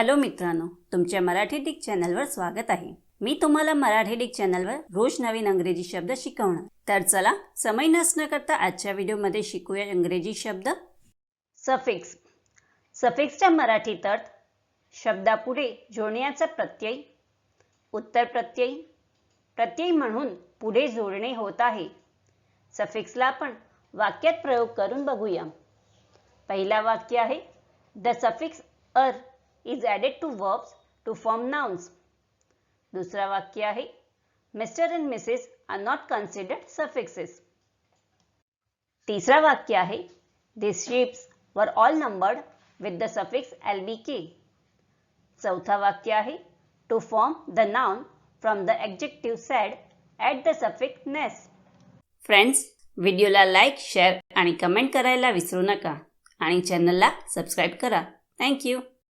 Hello मित्रांनो तुमच्या Marathi Dick चॅनलवर स्वागत आहे. मी तुम्हाला मराठी डिक चॅनलवर रोज नवीन अंग्रेजी शब्द शिकवणार. तर चला समय नसणं करता आजच्या व्हिडिओमध्ये शिकूया इंग्रजी शब्द. सफिक्स. सफिक्सच्या मराठीत अर्थ शब्दापुढे जोडण्याचा प्रत्यय उत्तर प्रत्यय. प्रत्यय म्हणून पुढे जोडणे होत आहे. सफिक्सला आपण वाक्यात प्रयोग करून बघूया. पहिला वाक्य आहे the suffix er is added to verbs to form nouns दुसरा वाक्य आहे mister and missus are not considered suffixes तिसरा वाक्य आहे this ships were all numbered with the suffix L B K चौथा वाक्य आहे to form the noun from the adjective sad at the suffix ness friends व्हिडिओला like share आणि comment करायला विसरू नका. आणि चॅनलला सबस्क्राईब करा. थँक्यू